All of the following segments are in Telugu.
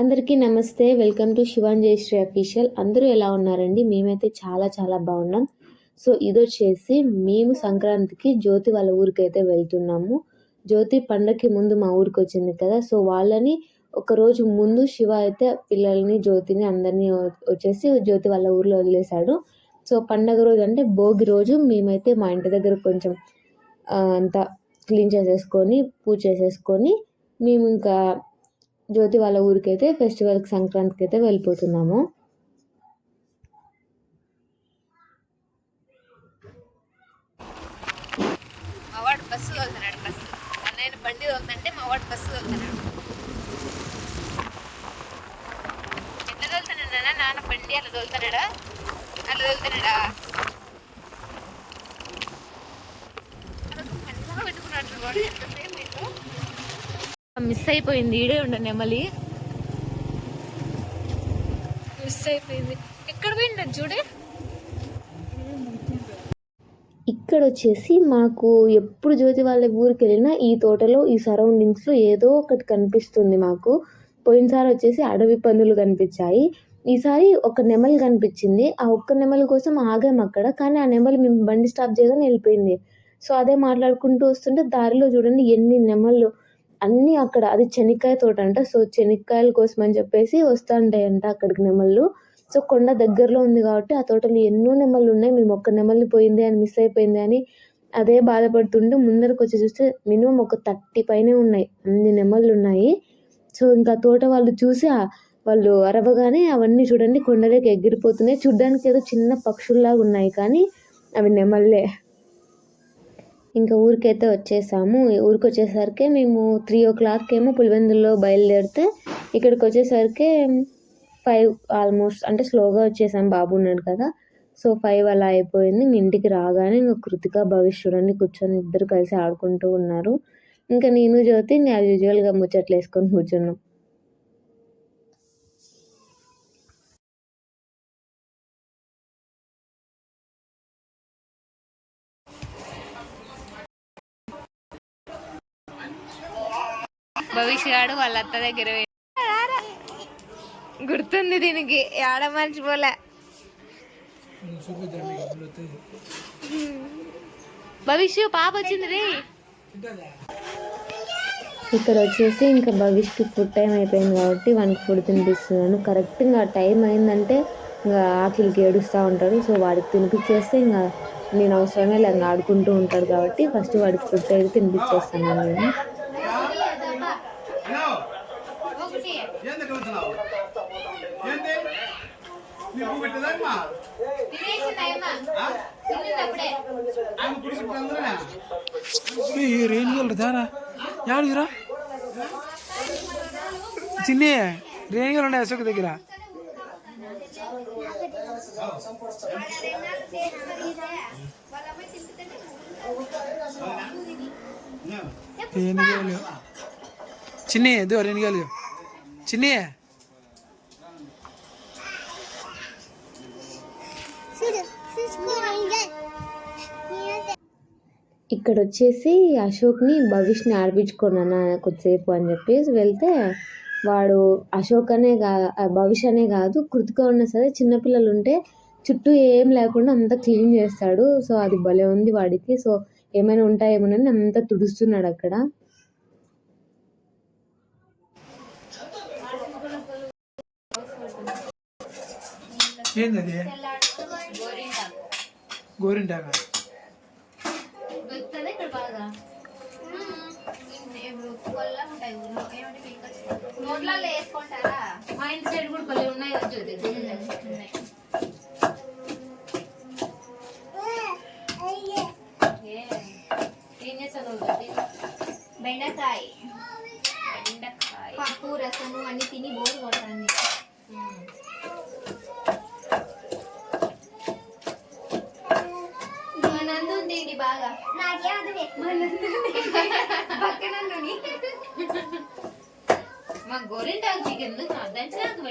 అందరికీ నమస్తే. Welcome to Shivan Jayashree official. అందరూ ఎలా ఉన్నారండి? మేమైతే చాలా చాలా బాగున్నాం. సో ఇది వచ్చేసి మేము సంక్రాంతికి జ్యోతి వాళ్ళ ఊరికి అయితే వెళ్తున్నాము. జ్యోతి పండగకి ముందు మా ఊరికి వచ్చింది కదా సో వాళ్ళని ఒకరోజు ముందు శివ అయితే పిల్లల్ని జ్యోతిని అందరినీ వచ్చేసి జ్యోతి వాళ్ళ ఊర్లో వదిలేశాడు. సో పండగ రోజు అంటే భోగి రోజు మేమైతే మా ఇంటి దగ్గర కొంచెం అంతా క్లీన్ చేసేసుకొని పూజ చేసేసుకొని మేము ఇంకా జ్యోతి వాళ్ళ ఊరికి ఊరికైతే ఫెస్టివల్కి సంక్రాంతికి అయితే వెళ్ళిపోతున్నాము. మావాడు బస్సు తోలుతున్నాడు బస్సు. అన్నయ్య బండి వెళ్తుంటే మావాడు బస్సు తోలుతున్నాడు. ఎట్లా తోలుతున్నాడు నాన్న? బండి అలా తోలుతున్నాడా? అలా తోలుతున్నాడా? పెట్టుకున్నట్లు కూడా ఎంతసేపు మీకు మిస్ అయిపోయింది. ఈడే ఉండ నెమలి. మిస్ అయిపోయింది. ఎక్కడ పోయింది చూడే ఇక్కడ వచ్చేసి మాకు ఎప్పుడు జ్యోతి వాళ్ళ ఊరికి వెళ్ళినా ఈ తోటలో ఈ సరౌండింగ్స్లో ఏదో ఒకటి కనిపిస్తుంది మాకు. పోయినసారి వచ్చేసి అడవి పందులు కనిపించాయి. ఈసారి ఒక నెమలి కనిపించింది. ఆ ఒక్క నెమలి కోసం ఆగాం అక్కడ కానీ ఆ నెమలి మేము బండి స్టాప్ చేయగానే వెళ్ళిపోయింది. సో అదే మాట్లాడుకుంటూ వస్తుంటే దారిలో చూడండి ఎన్ని నెమళ్ళు. అన్నీ అక్కడ అది చెనిక్కాయ తోట అంట సో చెనిక్కాయల కోసం అని చెప్పేసి వస్తూ ఉంటాయంట అక్కడికి నెమళ్ళు. సో కొండ దగ్గరలో ఉంది కాబట్టి ఆ తోటలో ఎన్నో నెమళ్ళు ఉన్నాయి. మేము ఒక్క నెమలి పోయింది అని మిస్ అయిపోయింది అని అదే బాధపడుతుంటే ముందరకు వచ్చి చూస్తే మినిమం ఒక థర్టీ పైనే ఉన్నాయి. అన్ని నెమళ్ళు ఉన్నాయి. సో ఇంకా తోట వాళ్ళు చూసి వాళ్ళు అరవగానే అవన్నీ చూడండి కొండలోకి ఎగిరిపోతున్నాయి. చూడ్డానికి ఏదో చిన్న పక్షుల్లాగా ఉన్నాయి కానీ అవి నెమళ్ళే. ఇంకా ఊరికైతే వచ్చేసాము. ఊరికి వచ్చేసరికి మేము త్రీ ఓ క్లాక్ ఏమో పులివెందుల్లో బయలుదేరితే ఇక్కడికి వచ్చేసరికి ఫైవ్ ఆల్మోస్ట్ అంటే స్లోగా వచ్చేసాం. బాబు ఉన్నాడు కదా. సో ఫైవ్ అలా అయిపోయింది. ఇంటికి రాగానే ఇంకా కృతిక భవిష్ చూడండి కూర్చొని ఇద్దరు కలిసి ఆడుకుంటూ ఉన్నారు. ఇంకా నేను జ్యోతి ఇంకా యాజ్ యూజువల్గా ముచ్చట్లు వేసుకొని కూర్చున్నాం. గాడు వాళ్ళ అత్త దగ్గర గుర్తుంది దీనికి ఆడ మర్చిపోలే భవిష్య పాప వచ్చింది రే. ఇక్కడ వచ్చేసి ఇంకా భవిష్కి ఫుడ్ టైం అయిపోయింది కాబట్టి వానికి ఫుడ్ తినిపిస్తున్నాను. కరెక్ట్ ఇంకా టైం అయిందంటే ఇంకా ఆకలికి ఏడుస్తూ ఉంటాడు. సో వాడికి తినిపించేస్తే ఇంకా నేను అవసరమే లేదు ఆడుకుంటూ ఉంటాడు కాబట్టి ఫస్ట్ వాడికి ఫుడ్ అయితే తినిపించేస్తాను నేను ఏంది కలుగుతున్నావు ఏంది నీకు పెట్టదమ్మా ఆమె గుడి పెట్టందరా ఈ రేణుగోళ్ళు దారా చిన్ని రేణుగోలు ఉన్నాయి అశోక్ దగ్గర. రేణుగోలు చిన్ని ఎదో రేణుగోలు చిన్ని. ఇక్కడ వచ్చేసి అశోక్ని భవిష్ని అన్న కొద్దిసేపు అని చెప్పేసి వెళ్తే వాడు అశోక్ అనే కా భవిష్ అనే కాదు కృతిక ఉన్నా సరే చిన్నపిల్లలు ఉంటే చుట్టూ ఏం లేకుండా అంతా క్లీన్ చేస్తాడు. సో అది భలే ఉంది వాడికి. సో ఏమైనా ఉంటాయేమోనని అంతా తుడుస్తున్నాడు అక్కడ. ఏంటది గోరింటాక? నోట్లలో వేసుకుంటారా? మా ఇంటి సైడ్ కూడా భలే ఉన్నాయి కదా జ్యోతి.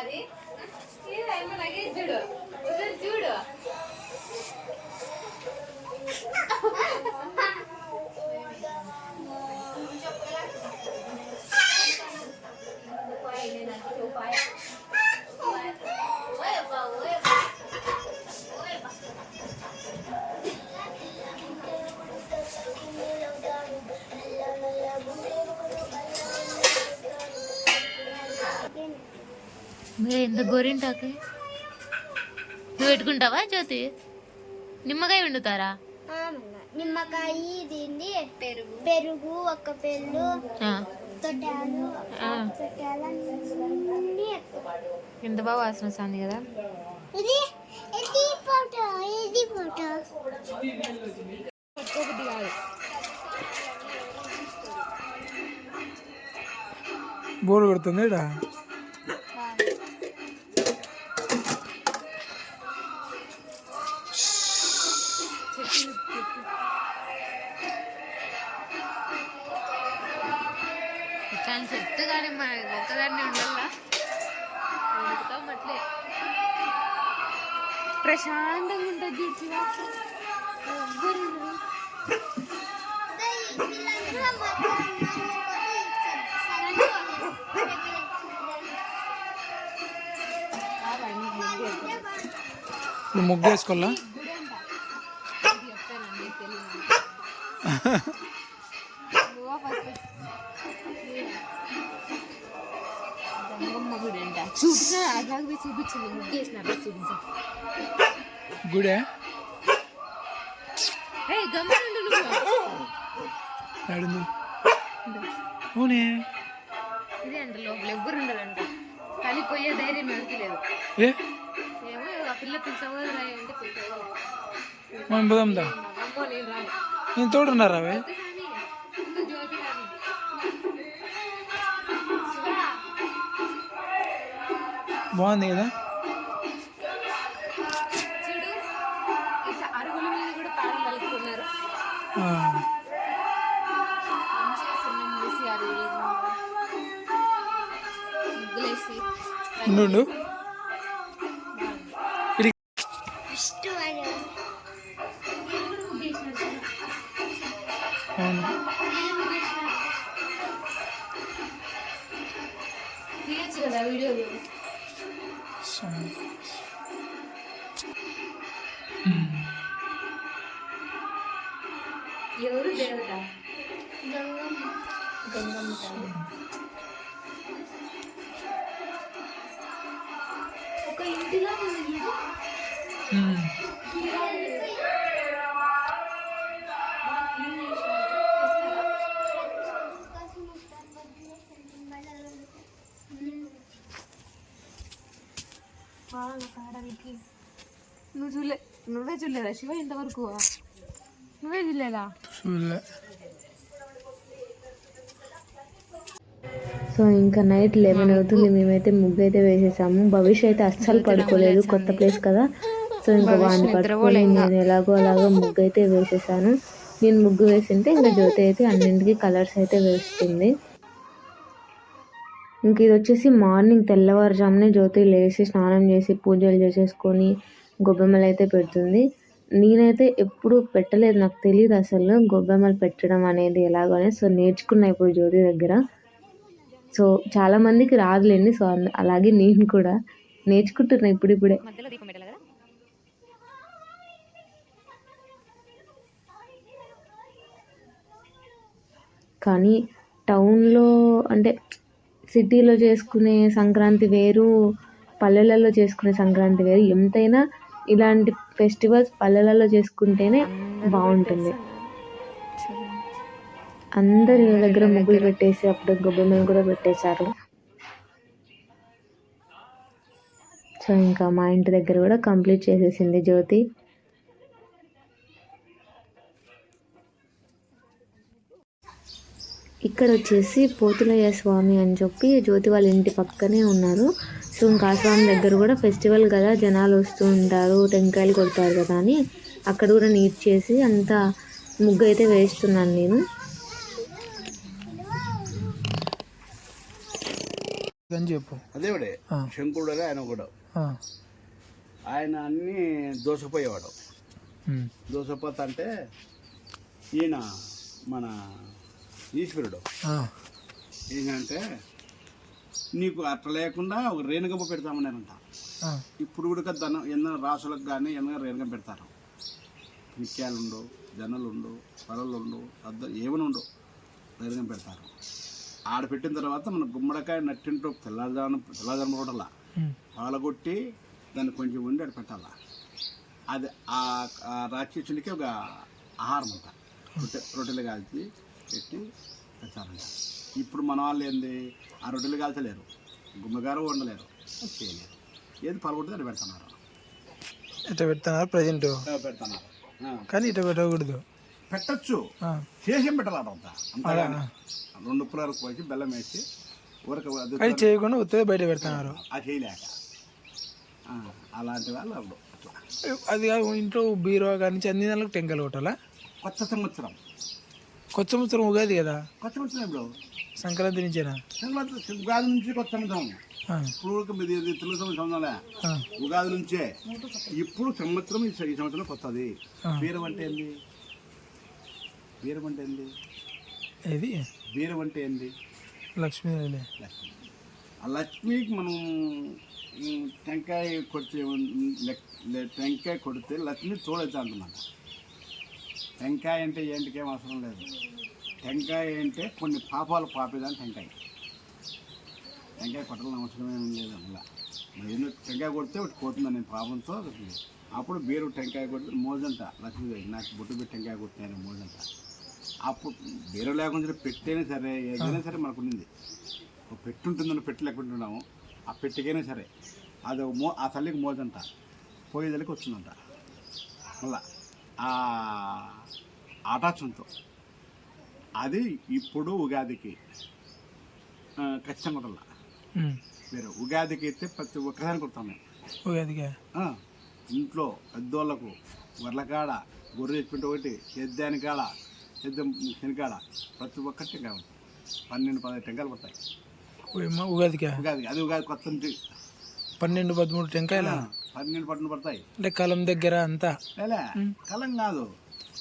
అది. కుట్టి చూడు. కత్తెలు ఇది చూడు. చూడు ఎంత గోరింటాకు? నువ్వు పెట్టుకుంటావా జ్యోతి? నిమ్మకాయ వండుతారా? నిమ్మకాయ దీన్ని పెరుగు. పెరుగు ఒక్క పెళ్ళు ఆ, తొట్టాలు ఎంత బాగా వాసన వస్తుంది కదా? ఇది ఇది ఫోటో ఇది ఫోటో. బోర్ కొడుతుంది చాలా చెప్తే కానీ మా ఒక్కదాన్ని ఉండాలా? అట్లే. ప్రశాంతంగా ఉంటుంది ఎవ్వరు ముగ్గు వేసుకోవాలా? అలాగే పోయి చూపించింది ముగ్గేసినారు చూపించు గుడే? ఏ గమ్మనుండు నువ్వు. అవునే ఇదే అంట లోపల ఎవ్వరు ఉండరంట. కానీ పోయే ధైర్యం ఎవరికి లేదు. ఏమో ఆ పిల్ల పిలిచావో రాయి అంటే పిలిచావో మనం పోదాందా అమ్మో నేను తోడున్నారా జ్యోతి అరుగులు ముగ్గులేసి ఉండు అవును. తీయచ్చు కదా వీడియోలు? సరే. ఎవరు దేవత గంగమ్మ నువ్వు చూడలే నువ్వే చూడలేదా శివ ఇంతవరకు? నువ్వే చూడలేదా? చూడలే. సో ఇంకా నైట్ లెవెన్ అవుతుంది మేమైతే ముగ్గు అయితే వేసేసాము. భవిష్య అయితే అస్సలు పడుకోలేదు కొత్త ప్లేస్ కదా. సో ఇంకా వాడిని పట్టుకొని నేను ఎలాగో అలాగో ముగ్గు అయితే వేసేసాను. నేను ముగ్గు వేసింటే ఇంకా జ్యోతి అయితే అన్నింటికి కలర్స్ అయితే వేస్తుంది. ఇంక ఇది వచ్చేసి మార్నింగ్ తెల్లవారుజామునే జ్యోతి లేచి స్నానం చేసి పూజలు చేసేసుకొని గొబ్బెమ్మలు అయితే పెడుతుంది. నేనైతే ఎప్పుడు పెట్టలేదు నాకు తెలియదు అసలు గొబ్బెమ్మలు పెట్టడం అనేది ఎలాగో అని. సో నేర్చుకున్నా ఇప్పుడు జ్యోతి దగ్గర. సో చాలా మందికి రాదులేండి సో అలాగే నేను కూడా నేర్చుకుంటున్నా పెట్టాలి కదా? కానీ టౌన్లో అంటే సిటీలో చేసుకునే సంక్రాంతి వేరు పల్లెలలో చేసుకునే సంక్రాంతి వేరు. ఎంతైనా ఇలాంటి ఫెస్టివల్స్ పల్లెలలో చేసుకుంటేనే బాగుంటుంది. అందరి దగ్గర ముగ్గులు పెట్టేసి అప్పుడు గొబ్బెమ్మలు కూడా పెట్టేశారు. సో ఇంకా మా ఇంటి దగ్గర కూడా కంప్లీట్ చేసేసింది జ్యోతి. ఇక్కడ వచ్చేసి పోతులయ్య స్వామి అని చెప్పి జ్యోతి వాళ్ళ ఇంటి పక్కనే ఉన్నారు. సో ఇంకా స్వామి దగ్గర కూడా ఫెస్టివల్ కదా జనాలు వస్తూ ఉంటారు టెంకాయలు కొడతారు కదా అని అక్కడ కూడా నీట్ చేసి అంతా ముగ్గు అయితే వేస్తున్నాను నేను. అని చెప్పు. అదేవిడే. శంకుడు ఆయన కూడా ఆ, ఆయన అన్ని దోసపోయేవాడు. దోసపోత అంటే ఈయన మన ఈశ్వరుడు. ఏంటంటే నీకు అట్లా లేకుండా ఒక రేణుగమ్మ పెడతామన్నారంట. ఇప్పుడు కూడా ధనం ఎన్నో రాసులకు కానీ ఎన్నో రేణుగం పెడతారు. నిత్యాలుండు జనలుండు పరలుండు అద్ద ఏమైనా ఉండు రేణుగం పెడతారు. ఆడ పెట్టిన తర్వాత మన గుమ్మడికాయ నట్టింటూ తెల్లదానం తెల్లదానం కూడా పాలగొట్టి దాన్ని కొంచెం ఉండి అక్కడ పెట్టాలా. అది ఆ ఆ రాక్షసునికి ఒక ఆహారం అంట రొట్టె రొట్టెలు కాల్చి పెట్టి పెట్టారంట ఇప్పుడు మన వాళ్ళు ఏంది? ఆ రొట్టెలు కాల్చలేరు. గుమ్మగారు వండలేరు. అది చేయలేరు. ఏది పాల్గొట్టి దాన్ని పెడుతున్నారు ఇట్లా పెడుతున్నారు ప్రజెంట్? పెడుతున్నారు ఆ, కానీ ఇట్లా పెట్టకూడదు. పెట్టచ్చు. చేసేం పెట్టాలట అంతా. అలా. అంతగా రెండు పుల్లరకు పోసి బెల్లం వేసి ఊరక అది అది చేయకుండా ఉత్తదే బయట పెడుతున్నారు ఆ చేయలేక. అలాంటి వాళ్ళు అప్పుడు అది కాదు ఇంట్లో బీరువా కానీ అన్ని దానికి టెంకాయలు కొట్టాలా? కొత్త సంవత్సరం. కొత్త సంవత్సరం ఉగాది కదా? కొత్త సంవత్సరం ఇప్పుడు సంక్రాంతి నుంచేనా? సంక్రాంతి ఉగాది నుంచి కొత్త సంవత్సరం. ఇప్పుడు తెలుగు సంవత్సరంలే ఆ, ఉగాది నుంచే. ఇప్పుడు సంవత్సరం ఈ సంవత్సరం కొత్తది. బీరం అంటే ఏంది? బీరం అంటే ఏంది? ఇది బీరం అంటే ఏంది? లక్ష్మీదేవి లక్ష్మి. ఆ లక్ష్మికి మనం టెంకాయ కొడితే టెంకాయ కొడితే లక్ష్మి తోడైతే అంటున్నాను టెంకాయ అంటే ఏంటికేం అవసరం లేదు. టెంకాయ అంటే కొన్ని పాపాలు పాపేదాని టెంకాయ. టెంకాయ కొట్టడం అవసరం ఏం లేదు అలా మరి ఎందుకు టెంకాయ కొడితే ఒకటి కొడుతుంది నేను పాపంతో అప్పుడు బీరు టెంకాయ కొడితే మోజంట. లక్ష్మీదేవి నాకు బుట్టు పెట్టి టెంకాయ కొట్టినాను మోజంట. అప్పుడు బీరు లేకుండా పెట్టైనా సరే ఏదైనా సరే మనకు ఉండింది ఒక పెట్టి పెట్టు లేకుంటున్నాము ఆ పెట్టికైనా సరే. అది ఒక మో ఆ తల్లికి మోజంట. పోయేదలికి వచ్చిందంట. మళ్ళా ఆటాచంతో అది ఇప్పుడు ఉగాదికి ఖచ్చితంగా ఉండాల. మీరు ఉగాదికి అయితే ప్రతి ఒక్కదానికి కొడతాం మేము. ఉగాదిగా ఆ, ఇంట్లో పెద్దోళ్ళకు వరలకాడ గొర్రె తెచ్చుకుంటే ఒకటి ఎద్దాని కాడ ఎద్ద శనికాడ ప్రతి ఒక్కటి టెంకాయ ఉంటుంది పన్నెండు పదహైదు టెంకాయలు పడతాయి ఉగాదిగా ఉగాది అది ఉగాది కొత్త పన్నెండు పదమూడు టెంకాయల? పన్నెండు పట్టును పడతాయి. అంటే కలం దగ్గర అంతా? కలం కాదు.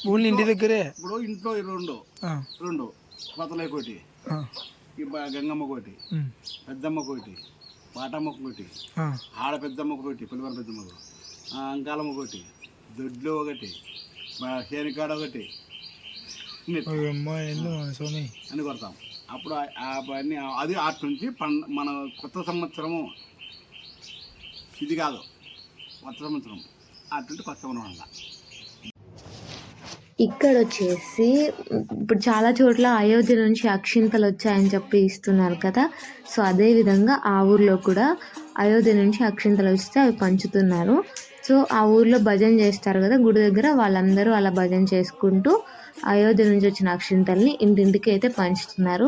ఊళ్ళో ఇంటి దగ్గరే? ఇప్పుడు ఇంట్లో రెండు. రెండు. కొత్తలే కోటి. గంగమ్మ కోటి. పెద్దమ్మ కోటి. పాటమ్మ కోటి. ఆడ పెద్దమ్మ కోటి పులివర పెద్దమ్మకు ఆ, అంకాలమ్మ కోటి. దొడ్లు ఒకటి. శేనికాడ ఒకటి. స్వామి. అని కొడతాం. అప్పుడు పని అది అటు నుంచి మన కొత్త సంవత్సరము. ఇది కాదు. కొత్త సంవత్సరం అటువంటి కొత్త సంవత్సరం ఇక్కడ వచ్చేసి ఇప్పుడు చాలా చోట్ల అయోధ్య నుంచి అక్షింతలు వచ్చాయని చెప్పి ఇస్తున్నారు కదా. సో అదే విధంగా ఆ ఊర్లో కూడా అయోధ్య నుంచి అక్షింతలు వస్తే అవి పంచుతున్నారు. సో ఆ ఊర్లో భజన చేస్తారు కదా గుడి దగ్గర వాళ్ళందరూ అలా భజన చేసుకుంటూ అయోధ్య నుంచి వచ్చిన అక్షింతల్ని ఇంటింటికి అయితే పంచుతున్నారు.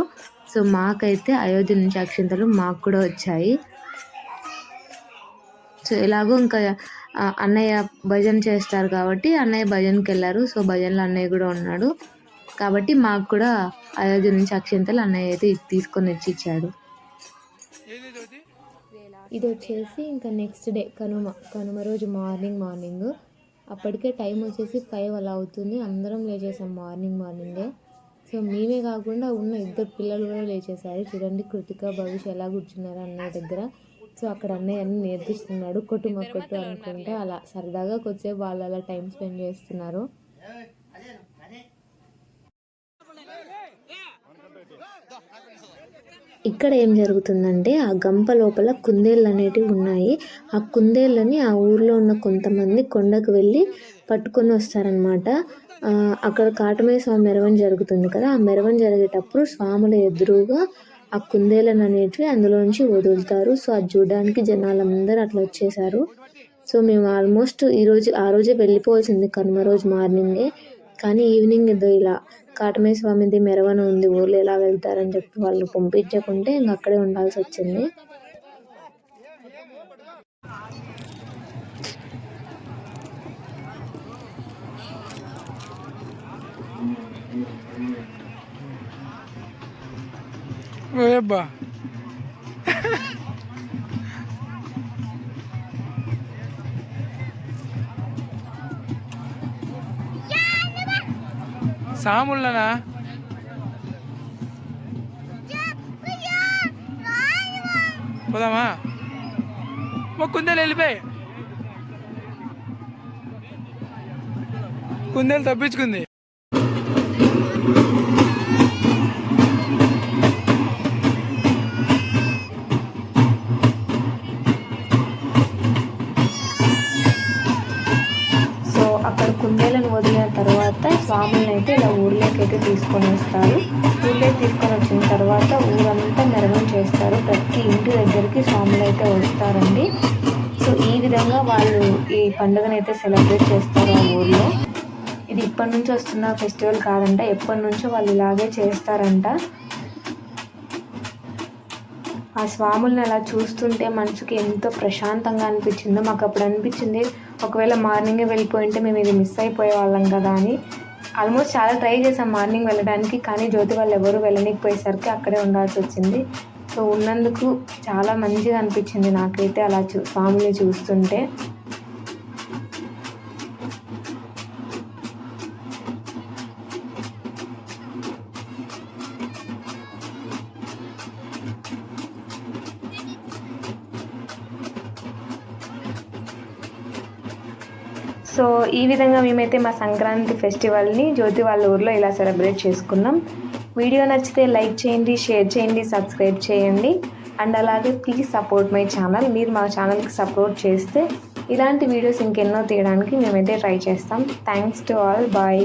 సో మాకైతే అయోధ్య నుంచి అక్షింతలు మాకు కూడా వచ్చాయి. ఎలాగో ఇంకా అన్నయ్య భజన చేస్తారు కాబట్టి అన్నయ్య భజనకి వెళ్ళారు. సో భజనలో అన్నయ్య కూడా ఉన్నాడు. కాబట్టి మాకు కూడా అయోధ్య నుంచి అక్షింతలు అన్నయ్య అయితే తీసుకొని వచ్చి ఇచ్చాడు. ఇది వచ్చేసి ఇంకా నెక్స్ట్ డే కనుమ కనుమ రోజు మార్నింగ్ మార్నింగ్. అప్పటికే టైం వచ్చేసి ఫైవ్ అలా అవుతుంది. అందరం లేచేసాం మార్నింగ్ మార్నింగే సో మేమే కాకుండా ఉన్న ఇద్దరు పిల్లలు కూడా లేచేసారు. చూడండి కృతిక భవిష్య ఎలా కూర్చున్నారు అన్నయ్య దగ్గర. సో అక్కడ అన్నయ్య అన్ని నేర్పిస్తున్నాడు కొట్టు కొట్టు అనుకుంటా అలా సరదాగా కొద్దిసేపు వాళ్ళు అలా టైం స్పెండ్ చేస్తున్నారు. ఇక్కడ ఏం జరుగుతుందంటే ఆ గంప లోపల కుందేళ్ళు అనేటివి ఉన్నాయి. ఆ కుందేళ్ళని ఆ ఊర్లో ఉన్న కొంతమంది కొండకు వెళ్ళి పట్టుకొని వస్తారనమాట అక్కడ కాటమయ్య స్వామి మెరవని జరుగుతుంది కదా ఆ మెరవని జరిగేటప్పుడు స్వాముల ఎదురుగా ఆ కుందేలను అనేటివి అందులోంచి వదులుతారు. సో అది చూడడానికి జనాలందరూ అట్లా వచ్చేసారు. సో మేము ఆల్మోస్ట్ ఈరోజు ఆ రోజే వెళ్ళిపోవాల్సింది కనుమ రోజు మార్నింగే. కానీ ఈవినింగ్ ఏదో ఇలా కాటమే స్వామిది మెరవన ఉంది ఊళ్ళో ఎలా వెళ్తారని చెప్పి వాళ్ళు పంపించకుంటే ఇంక అక్కడే ఉండాల్సి వచ్చింది. ఓయబ్బా సాముళ్ళనా పోదామా? మా కుందేలు వెళ్ళిపోయి. కుందేలు తప్పించుకుంది. పండుగను అయితే సెలబ్రేట్ చేస్తారు ఆ ఊర్లో. ఇది ఇప్పటి నుంచి వస్తున్న ఫెస్టివల్ కాదంట ఎప్పటి నుంచో వాళ్ళు ఇలాగే చేస్తారంట. ఆ స్వాములను అలా చూస్తుంటే మనసుకి ఎంతో ప్రశాంతంగా అనిపించిందో మాకు అప్పుడు అనిపించింది ఒకవేళ మార్నింగే వెళ్ళిపోయింటే మేము ఇది మిస్ అయిపోయే వాళ్ళం కదా అని. ఆల్మోస్ట్ చాలా ట్రై చేసాం మార్నింగ్ వెళ్ళడానికి కానీ జ్యోతి వాళ్ళు ఎవరు వెళ్ళనికపోయేసరికి అక్కడే ఉండాల్సి వచ్చింది. సో ఉన్నందుకు చాలా మంచిగా అనిపించింది నాకైతే అలా చూ స్వామిని చూస్తుంటే. సో ఈ విధంగా మేమైతే మా సంక్రాంతి ఫెస్టివల్ని జ్యోతి వాళ్ళ ఊర్లో ఇలా సెలబ్రేట్ చేసుకున్నాం. వీడియో నచ్చితే లైక్ చేయండి షేర్ చేయండి సబ్స్క్రైబ్ చేయండి. అండ్ అలాగే ప్లీజ్ సపోర్ట్ మై ఛానల్ మీరు మా ఛానల్కి సపోర్ట్ చేస్తే ఇలాంటి వీడియోస్ ఇంకెన్నో తీయడానికి మేమైతే ట్రై చేస్తాం. Thanks to all bye